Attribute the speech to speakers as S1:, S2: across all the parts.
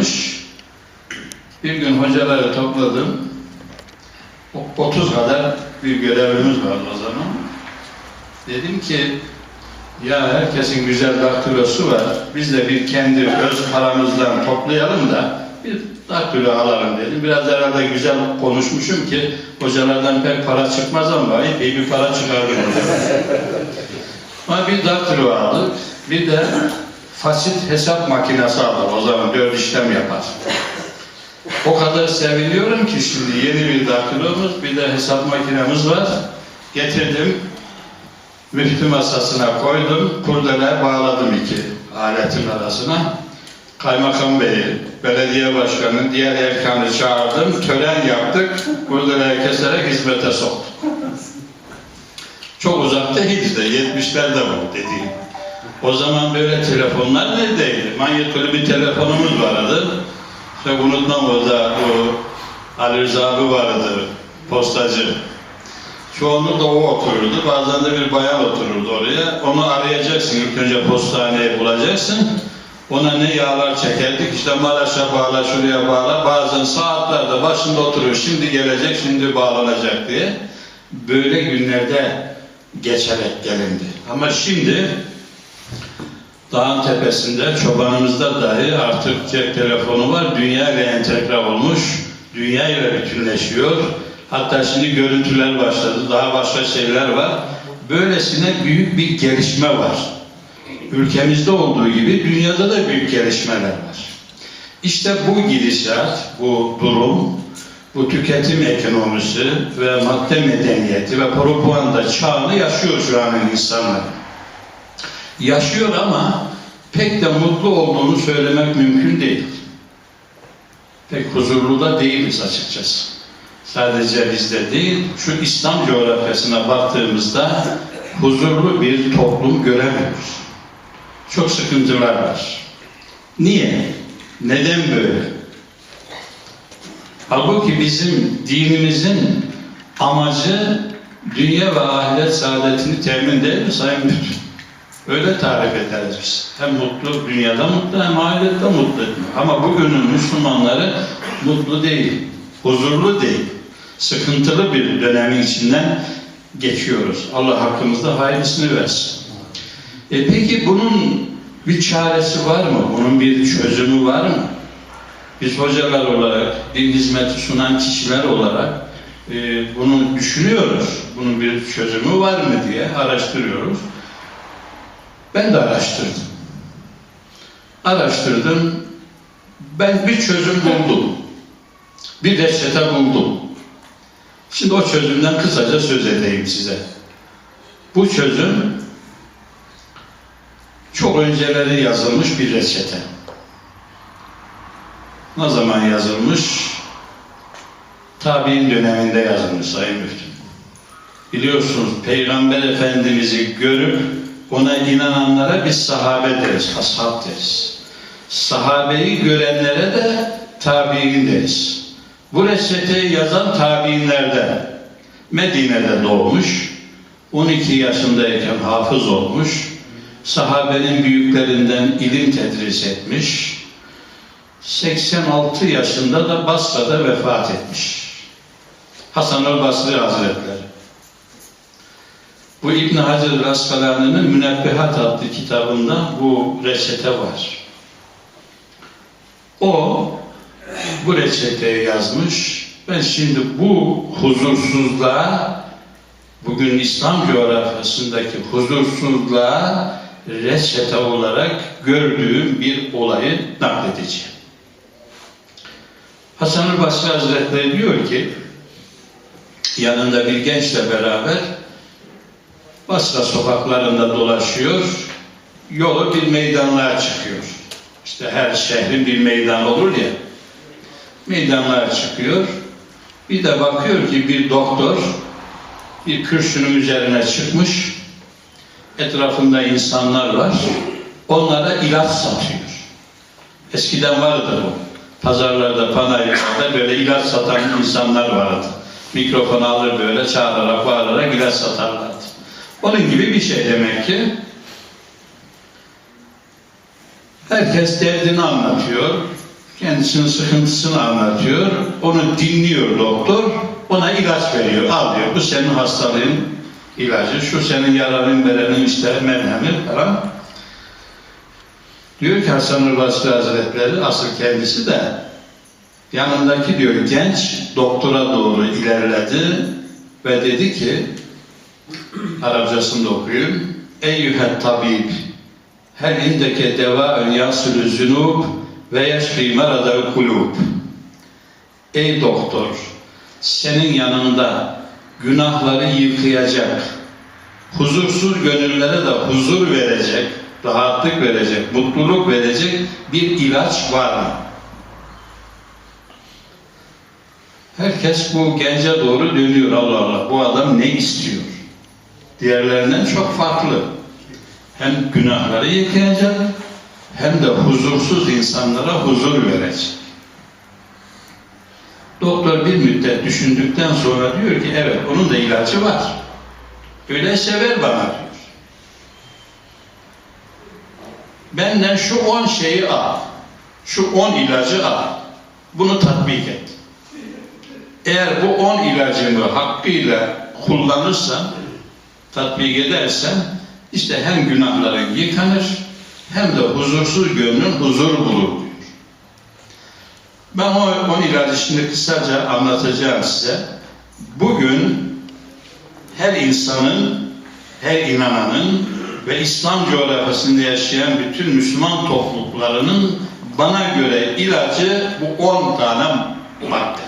S1: yazmış. Bir gün hocaları topladım. O- 30 kadar bir görevimiz var o zaman. Dedim ki ya herkesin güzel daktilosu var. Biz de bir kendi öz paramızdan toplayalım da bir daktilo alalım dedim. Biraz herhalde güzel konuşmuşum ki hocalardan pek para çıkmaz ama iyi bir para çıkardım. ama bir daktilo aldık. Bir de fasit hesap makinesi aldım. O zaman dört işlem yapar. O kadar seviniyorum ki şimdi yeni bir daktilomuz, bir de hesap makinemiz var. Getirdim, müftü masasına koydum, kurdele bağladım iki aletin arasına. Kaymakam Bey'i, belediye başkanı, diğer erkanı çağırdım, tören yaptık, kurdeleyi keserek hizmete soktuk. Çok uzak değildi de, 70'lerde bu dediğim. O zaman böyle telefonlar neredeydi? Manyetolu bir telefonumuz vardı. İşte unutmam orada o Ali Rıza abi vardı, postacı. Çoğunlukla o otururdu. Bazen de bir bayan otururdu oraya. Onu arayacaksın. İlk önce postaneyi bulacaksın. Ona ne yağlar çekerdik. İşte Maraş'a bağla, şuraya bağla. Bazen saatlerde başında oturuyor. Şimdi gelecek, şimdi bağlanacak diye. Böyle günlerde geçerek gelindi. Ama şimdi dağın tepesinde, çobanımızda dahi artık cep telefonu var. Dünya ile entegre olmuş. Dünya ile bütünleşiyor. Hatta şimdi görüntüler başladı. Daha başka şeyler var. Böylesine büyük bir gelişme var. Ülkemizde olduğu gibi dünyada da büyük gelişmeler var. İşte bu gidişat, bu durum, bu tüketim ekonomisi ve madde medeniyeti ve propaganda çağını yaşıyor şu anın insanlar. Yaşıyor ama pek de mutlu olduğunu söylemek mümkün değil. Pek huzurlu da değiliz açıkçası. Sadece bizde değil, şu İslam coğrafyasına baktığımızda huzurlu bir toplum göremiyoruz. Çok sıkıntılar var. Niye? Neden böyle? Halbuki bizim dinimizin amacı dünya ve ahiret saadetini temin değil mi Sayın Müftü? Öyle tarif ederiz biz. Hem mutlu, dünyada mutlu hem ahirette mutlu. Ama bugünün Müslümanları mutlu değil, huzurlu değil. Sıkıntılı bir dönemin içinden geçiyoruz. Allah hakkımızda hayırlısını versin. E peki bunun bir çaresi var mı? Bunun bir çözümü var mı? Biz hocalar olarak, din hizmeti sunan kişiler olarak e, bunu düşünüyoruz. Bunun bir çözümü var mı diye araştırıyoruz. Ben de araştırdım. Araştırdım. Ben bir çözüm buldum. Bir reçete buldum. Şimdi o çözümden kısaca söz edeyim size. Bu çözüm çok önceleri yazılmış bir reçete. Ne zaman yazılmış? Tabi'in döneminde yazılmış Sayın Müftü. Biliyorsunuz Peygamber Efendimiz'i görüp ona inananlara biz sahabe deriz, ashab deriz. Sahabeyi görenlere de tabi'in deriz. Bu reçeteyi yazan tabi'inlerden Medine'de doğmuş, 12 yaşındayken hafız olmuş, sahabenin büyüklerinden ilim tedris etmiş, 86 yaşında da Basra'da vefat etmiş. Hasan el Basri Hazretleri. Bu İbn Hacer Askalani'nin Münebbehat adlı kitabında bu reçete var. O bu reçeteyi yazmış. Ben şimdi bu huzursuzluğa bugün İslam coğrafyasındaki huzursuzluğa reçete olarak gördüğüm bir olayı nakledeceğim. Hasan-ı Basri Hazretleri diyor ki yanında bir gençle beraber Basra sokaklarında dolaşıyor, yolu bir meydanlığa çıkıyor. İşte her şehrin bir meydan olur ya, meydanlığa çıkıyor. Bir de bakıyor ki bir doktor bir kürsünün üzerine çıkmış, etrafında insanlar var, onlara ilaç satıyor. Eskiden vardı bu. Pazarlarda, panayırlarda böyle ilaç satan insanlar vardı. Mikrofon alır böyle çağırarak, bağırarak ilaç satarlardı. Onun gibi bir şey demek ki. Herkes derdini anlatıyor. Kendisinin sıkıntısını anlatıyor. Onu dinliyor doktor. Ona ilaç veriyor. Al diyor. Bu senin hastalığın ilacı. Şu senin yararın verenin işte merhemi falan. Diyor ki Hasan Basri Hazretleri asıl kendisi de yanındaki diyor genç doktora doğru ilerledi ve dedi ki Arapçasını da okuyayım. Eyyühet tabib hel indeke devaün yasülü zünub ve yeşfi meradel kulub. Ey doktor, senin yanında günahları yıkayacak, huzursuz gönüllere de huzur verecek, rahatlık verecek, mutluluk verecek bir ilaç var mı? Herkes bu gence doğru dönüyor Allah Allah. Bu adam ne istiyor? Diğerlerinden çok farklı. Hem günahları yıkayacak hem de huzursuz insanlara huzur verecek. Doktor bir müddet düşündükten sonra diyor ki evet onun da ilacı var. Öyleyse ver bana diyor. Benden şu on şeyi al. Şu on ilacı al. Bunu tatbik et. Eğer bu on ilacımı hakkıyla kullanırsan, tatbik edersen, işte hem günahların yıkanır, hem de huzursuz gönlün huzur bulur diyor. Ben o on ilacı şimdi kısaca anlatacağım size. Bugün her insanın, her inananın ve İslam coğrafyasında yaşayan bütün Müslüman topluluklarının bana göre ilacı bu on tane madde.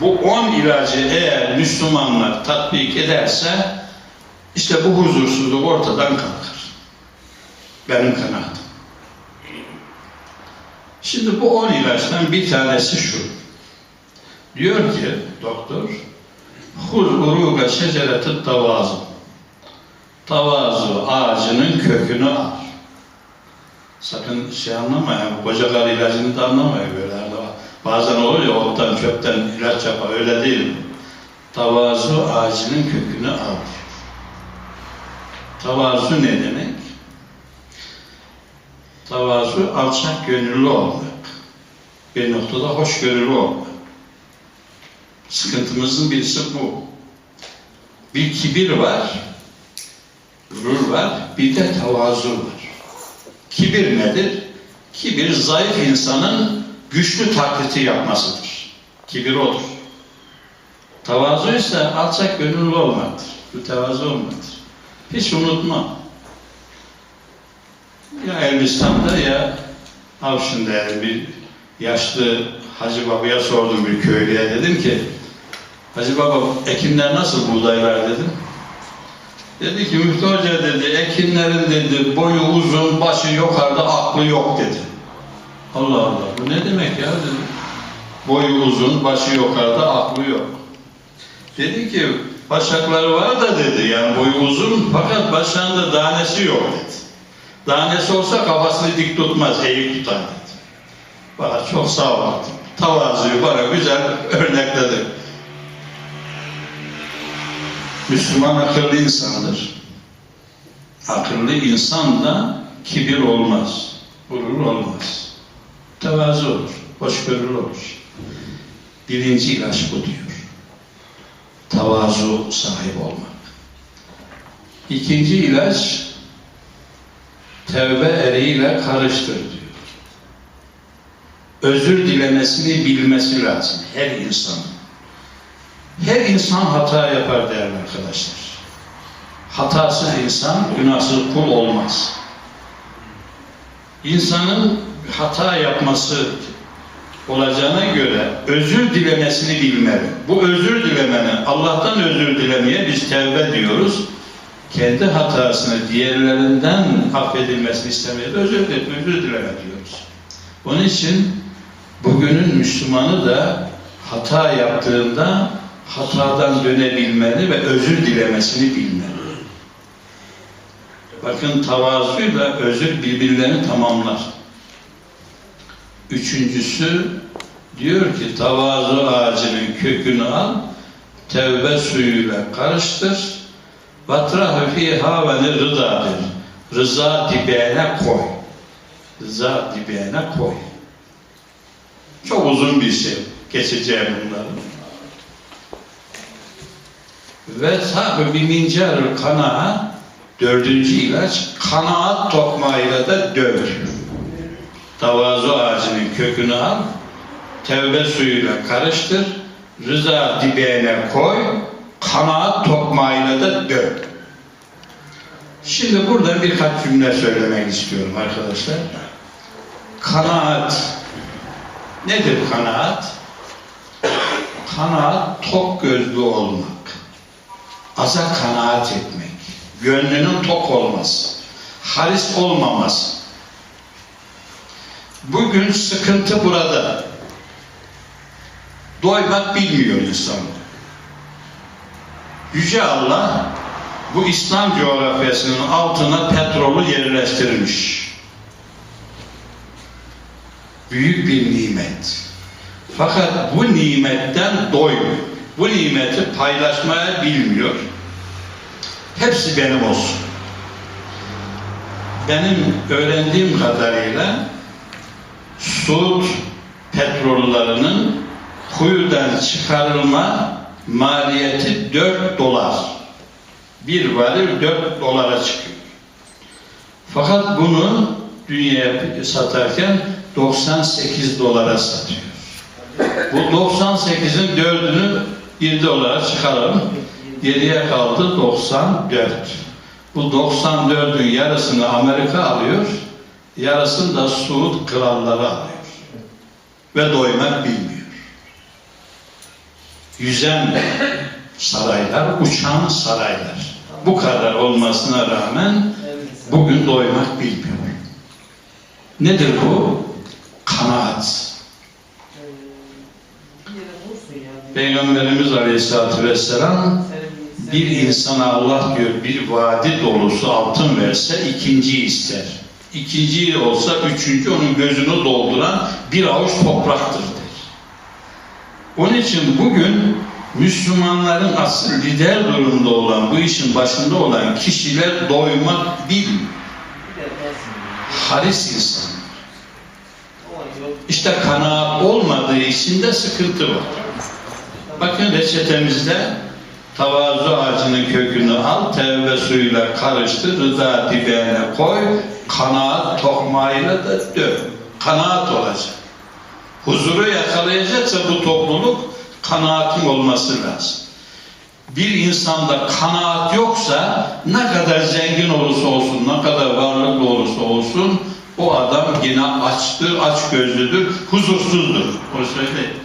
S1: Bu on ilacı eğer Müslümanlar tatbik ederse işte bu huzursuzluk ortadan kalkar. Benim kanaatim. Şimdi bu on ilaçtan bir tanesi şu. Diyor ki doktor Huz uruga şeceretit tavazu Tavazu ağacının kökünü al. Sakın şey anlama ya, kocalar ilacını da anlamayın böyle. Bazen olur ya ottan çöpten ilaç yapar, öyle değil. Tavazu ağacının kökünü al diyor. Tavazu ne demek? Tavazu alçak gönüllü olmak. Bir noktada hoş gönüllü olmak. Sıkıntımızın birisi bu. Bir kibir var, gurur var, bir de tavazu var. Kibir nedir? Kibir zayıf insanın güçlü taklidi yapmasıdır. Kibir odur. Tavazu ise alçak gönüllü olmaktır. Bu tevazu olmaktır. Hiç unutma. Ya Elbistan'da ya Avşin'de bir yaşlı Hacı Baba'ya sordum bir köylüye dedim ki Hacı Baba ekinler nasıl buğdaylar dedim. Dedi ki Müftü Hoca dedi ekinlerin dedi boyu uzun başı yukarıda aklı yok dedi. Allah Allah bu ne demek ya dedi. Boyu uzun başı yukarıda aklı yok. Dedi ki başakları var da dedi yani boyu uzun fakat başlarında danesi yok dedi. Danesi olsa kafasını dik tutmaz eğik tutar dedi. Bana çok sağ ol. Tavazuyu bana güzel örnekledi. Müslüman akıllı insandır. Akıllı insan da kibir olmaz, gurur olmaz. Tevazu olur, hoşgörülü olur. Birinci ilaç bu diyor. Tavazu sahibi olmak. İkinci ilaç tevbe eriyle karıştır diyor. Özür dilemesini bilmesi lazım her insanın. Her insan hata yapar değerli arkadaşlar. Hatasız insan günahsız kul olmaz. İnsanın hata yapması olacağına göre özür dilemesini bilmeli. Bu özür dilemenin Allah'tan özür dilemeye biz tevbe diyoruz. Kendi hatasını diğerlerinden affedilmesini istemeye özür, özür dileme diyoruz. Onun için bugünün Müslümanı da hata yaptığında hatadan dönebilmeli ve özür dilemesini bilmeli. Bakın tavazuyla özür birbirlerini tamamlar. Üçüncüsü diyor ki tavazu ağacının kökünü al, tevbe suyuyla karıştır, vatrahı fiha ve rızadır. Rıza dibine koy. Rıza dibine koy. Çok uzun bir şey. Geçeceğim bunları. Ve tabi bir mincer kanaat dördüncü ilaç kanaat tokmağıyla da döv. Tavazu ağacının kökünü al, tevbe suyuyla karıştır, rıza dibeğine koy, kanaat tokmağıyla da döv. Şimdi burada birkaç cümle söylemek istiyorum arkadaşlar. Kanaat. Nedir kanaat? Kanaat tok gözlü olmak. Aza kanaat etmek. Gönlünün tok olması. Haris olmaması. Bugün sıkıntı burada. Doymak bilmiyor insan. Yüce Allah bu İslam coğrafyasının altına petrolü yerleştirmiş. Büyük bir nimet. Fakat bu nimetten doymuyor. Bu nimeti paylaşmaya bilmiyor. Hepsi benim olsun. Benim öğrendiğim kadarıyla Suud petrollerinin kuyudan çıkarılma maliyeti 4 dolar. Bir varil 4 dolara çıkıyor. Fakat bunu dünyaya satarken 98 dolara satıyor. Bu 98'in dördünü 1 dolara çıkaralım. Geriye kaldı 94. Bu 94'ün yarısını Amerika alıyor, yarısını da Suud kralları alıyor. Ve doymak bilmiyor. Yüzen saraylar, uçan saraylar. Bu kadar olmasına rağmen bugün doymak bilmiyor. Nedir bu? Kanaat. Peygamberimiz Aleyhisselatü Vesselam bir insana Allah diyor bir vadi dolusu altın verse ikinci ister. İkinci olsa üçüncü onun gözünü dolduran bir avuç topraktır der. Onun için bugün Müslümanların asıl lider durumda olan, bu işin başında olan kişiler doymak bilmiyor. Haris insanlar. İşte kanaat olmadığı için de sıkıntı var. Bakın reçetemizde tavazu ağacının kökünü al, tevbe suyuyla karıştır, rıza dibeğine koy, kanaat tokmağıyla da döv. Kanaat olacak. Huzuru yakalayacaksa bu topluluk kanaatin olması lazım. Bir insanda kanaat yoksa ne kadar zengin olursa olsun, ne kadar varlıklı olursa olsun o adam yine açtır, aç gözlüdür, huzursuzdur. O söyleyeyim.